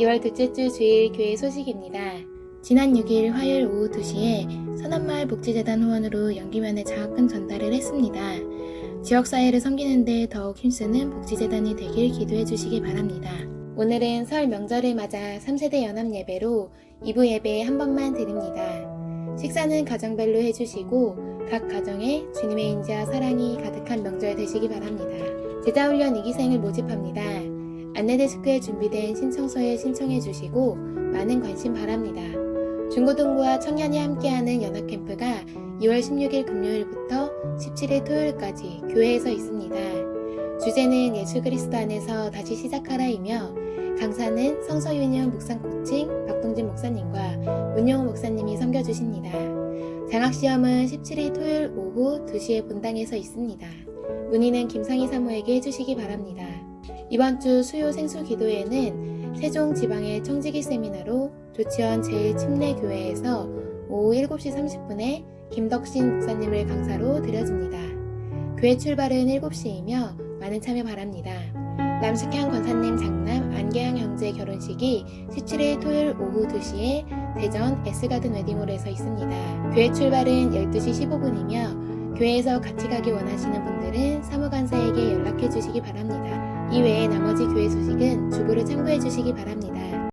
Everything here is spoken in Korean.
2월 둘째 주 주일 교회 소식입니다. 지난 6일 화요일 오후 2시에 선한마을 복지재단 후원으로 연기면에 장학금 전달을 했습니다. 지역사회를 섬기는데 더욱 힘쓰는 복지재단이 되길 기도해 주시기 바랍니다. 오늘은 설 명절을 맞아 3세대 연합 예배로 2부 예배 한 번만 드립니다. 식사는 가정별로 해주시고 각 가정에 주님의 인자와 사랑이 가득한 명절 되시기 바랍니다. 제자훈련 2기생을 모집합니다. 안내데스크에 준비된 신청서에 신청해 주시고 많은 관심 바랍니다. 중고등부와 청년이 함께하는 연합캠프가 2월 16일 금요일부터 17일 토요일까지 교회에서 있습니다. 주제는 예수 그리스도 안에서 다시 시작하라이며 강사는 성서윤현 묵상 코칭 박동진 목사님과 문용호 목사님이 섬겨주십니다. 장학시험은 17일 토요일 오후 2시에 본당에서 있습니다. 문의는 김상희 사모에게 해주시기 바랍니다. 이번 주 수요 생수 기도회는 세종 지방의 청지기 세미나로 조치원 제7내교회에서 오후 7시 30분에 김덕신 목사님을 강사로 드려집니다. 교회 출발은 7시이며 많은 참여 바랍니다. 남숙향 권사님 장남 안계양 형제 결혼식이 17일 토요일 오후 2시에 대전 S가든 웨딩홀에서 있습니다. 교회 출발은 12시 15분이며 교회에서 같이 가기 원하시는 분들은 사무관사에게 연락해 주시기 바랍니다. 이외에 나머지 교회 소식은 주부를 참고해 주시기 바랍니다.